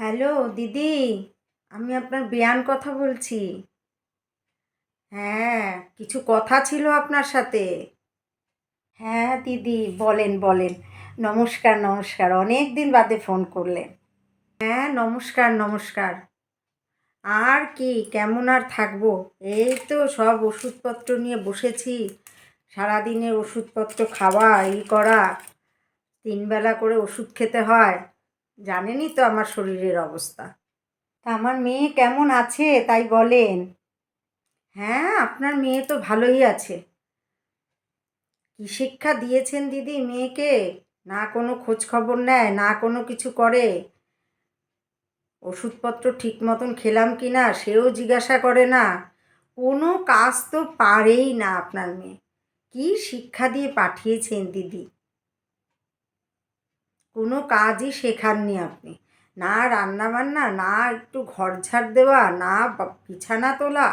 Hello, দিদি। আমি আপনার বেয়ান কথা বলছি। হ্যাঁ কিছু কথা ছিল আপনার সাথে। হ্যাঁ দিদি, বলেন বলেন। নমস্কার নমস্কার। অনেক দিন বাদে ফোন করলেন। হ্যাঁ নমস্কার নমস্কার। আর কি, কেমন আর থাকব? এই তো সব ওষুধপত্র নিয়ে বসেছি। সারাদিনের ওষুধপত্র খাওয়া, এই করা। তিনবেলা করে ওষুধ খেতে হয়। জানেনই তো আমার শরীরের অবস্থা। তা আমার মেয়ে কেমন আছে? তাই বলেন। হ্যাঁ আপনার মেয়ে তো ভালোই আছে। কি শিক্ষা দিয়েছেন দিদি মেয়েকে? না কোনো খোঁজ খবর নেয়, না কোনো কিছু করে। ওষুধপত্র ঠিক মতন খেলাম কি না সেও জিজ্ঞাসা করে না। কোনো কাজ তো পারেই না আপনার মেয়ে। কি শিক্ষা দিয়ে পাঠিয়েছেন দিদি? কোনো কাজই শেখাননি আপনি। না রান্না বান্না না একটু ঘর ঝাড় দেওয়া, না বিছানা তোলা,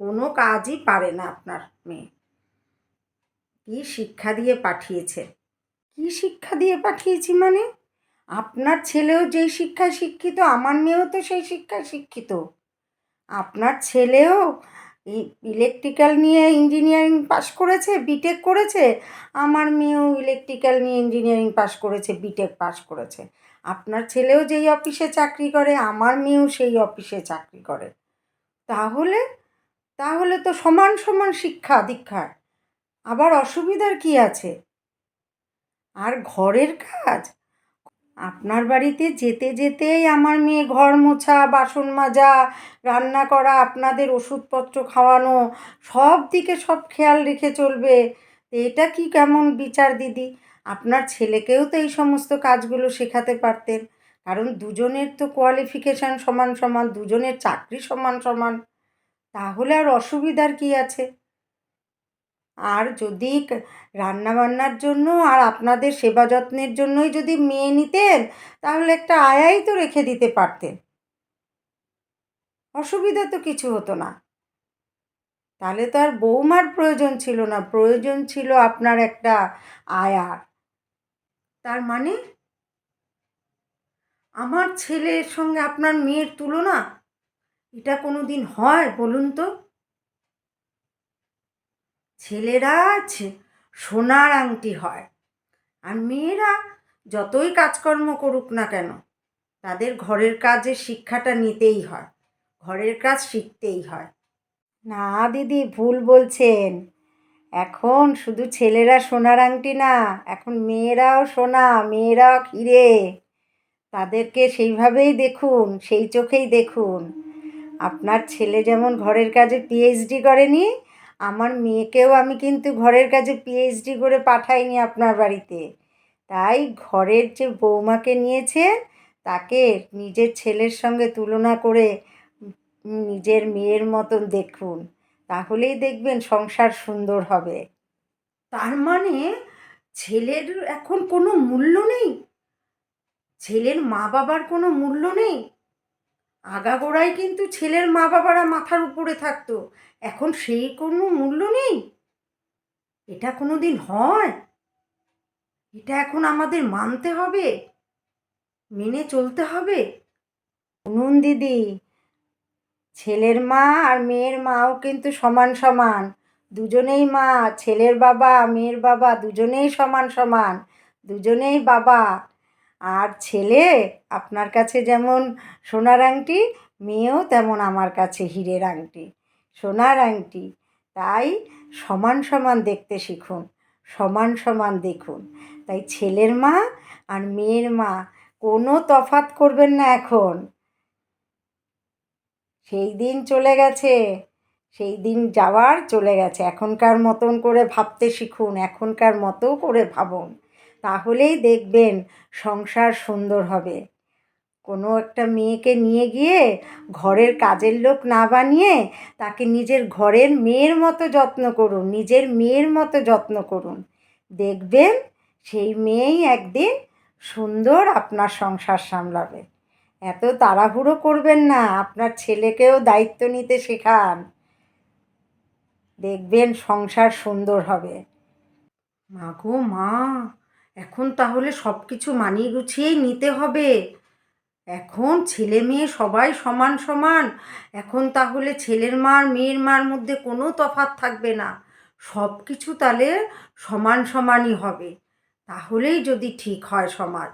কোনো কাজই পারে না আপনার মেয়ে। কি শিক্ষা দিয়ে পাঠিয়েছে? কি শিক্ষা দিয়ে পাঠিয়েছি মানে? আপনার ছেলেও যেই শিক্ষায় শিক্ষিত, আমার মেয়েও তো সেই শিক্ষায় শিক্ষিত। আপনার ছেলেও ইলেকট্রিক্যাল নিয়ে ইঞ্জিনিয়ারিং পাশ করেছে বিটেক করেছে, আমার মেয়েও ইলেকট্রিক্যাল নিয়ে ইঞ্জিনিয়ারিং পাশ করেছে বিটেক পাশ করেছে। আপনার ছেলেও যেই অফিসে চাকরি করে, আমার মেয়েও সেই অফিসে চাকরি করে। তাহলে তাহলে তো সমান সমান শিক্ষা দীক্ষা আবার অসুবিধার কি আছে? আর ঘরের কাজ? আপনার বাড়িতে যেতে যেতেই আমার মেয়ে ঘর মোছা, বাসন মাজা, রান্না করা, আপনাদের ওষুধপত্র খাওয়ানো, সব দিকে সব খেয়াল রেখে চলবে। এটা কি কেমন বিচার দিদি? আপনার ছেলেকেও তো এই সমস্ত কাজগুলো শেখাতে পারতেন। কারণ দুজনের তো কোয়ালিফিকেশান সমান সমান, দুজনের চাকরি সমান সমান। তাহলে আর অসুবিধার কি আছে? আর যদি রান্নাবান্নার জন্য আর আপনাদের সেবা যত্নের জন্যই যদি মেয়ে নিতেন, তাহলে একটা আয়াই তো রেখে দিতে পারতেন। অসুবিধা তো কিছু হতো না। তাহলে তো আর বৌমার প্রয়োজন ছিল না, প্রয়োজন ছিল আপনার একটা আয়ার। তার মানে? আমার ছেলের সঙ্গে আপনার মেয়ের তুলনা? এটা কোনো দিন হয় বলুন তো? ছেলেরা সোনার আংটি হয়। আর মেয়েরা যতই কাজকর্ম করুক না কেন, তাদের ঘরের কাজের শিক্ষাটা নিতেই হয়, ঘরের কাজ শিখতেই হয়। না দিদি, ভুল বলছেন। এখন শুধু ছেলেরা সোনার আংটি না, এখন মেয়েরাও সোনা, মেয়েরাও হিরে তাদেরকে সেইভাবেই দেখুন, সেই চোখেই দেখুন। আপনার ছেলে যেমন ঘরের কাজে পিএইচডি করেনি আমার মেয়েকেও আমি কিন্তু ঘরের কাজে পিএইচডি করে পাঠাইনি আপনার বাড়িতে। তাই ঘরের যে বৌমাকে নিয়েছে, তাকে নিজের ছেলের সঙ্গে তুলনা করে নিজের মেয়ের মতন দেখুন। তাহলেই দেখবেন সংসার সুন্দর হবে। তার মানে ছেলের এখন কোনো মূল্য নেই? ছেলের মা বাবার কোনো মূল্য নেই? আগাগোড়ায় কিন্তু ছেলের মা বাবারা মাথার উপরে থাকতো। এখন সেই কোনো মূল্য নেই। এটা কোনো দিন হয়? এটা এখন আমাদের মানতে হবে? মেনে চলতে হবে? শুনুন দিদি, ছেলের মা আর মেয়ের মাও কিন্তু সমান সমান। দুজনেই মা, ছেলের বাবা, মেয়ের বাবা, দুজনেই সমান সমান। দুজনেই বাবা। আর ছেলে, আপনার কাছে যেমন সোনার আংটি, মেয়েও তেমন আমার কাছে হীরের আংটি। সোনার আংটি। তাই সমান সমান দেখতে শিখুন, সমান সমান দেখুন। তাই ছেলের মা আর মেয়ের মা কোনো তফাত করবেন না এখন। সেই দিন চলে গেছে, সেই দিন যাওয়ার চলে গেছে। এখনকার মতন করে ভাবতে শিখুন, এখনকার মতো করে ভাবুন। তাহলেই দেখবেন সংসার সুন্দর হবে। কোনো একটা মেয়েকে নিয়ে গিয়ে ঘরের কাজের লোক না বানিয়ে তাকে নিজের ঘরের মেয়ের মতো যত্ন করুন, নিজের মেয়ের মতো যত্ন করুন। দেখবেন সেই মেয়েই একদিন সুন্দর আপনার সংসার সামলাবে। এত তাড়াহুড়ো করবেন না, আপনার ছেলেকেও দায়িত্ব নিতে শেখান। দেখবেন সংসার সুন্দর হবে। মা গো মা! এখন তাহলে সব কিছু মানিয়ে গুছিয়েই নিতে হবে। এখন ছেলে মেয়ে সবাই সমান সমান, এখন তাহলে ছেলের মার মেয়ের মার মধ্যে কোনো তফাত থাকবে না। সব কিছু তাহলে সমান সমানই হবে। তাহলেই যদি ঠিক হয় সমাজ।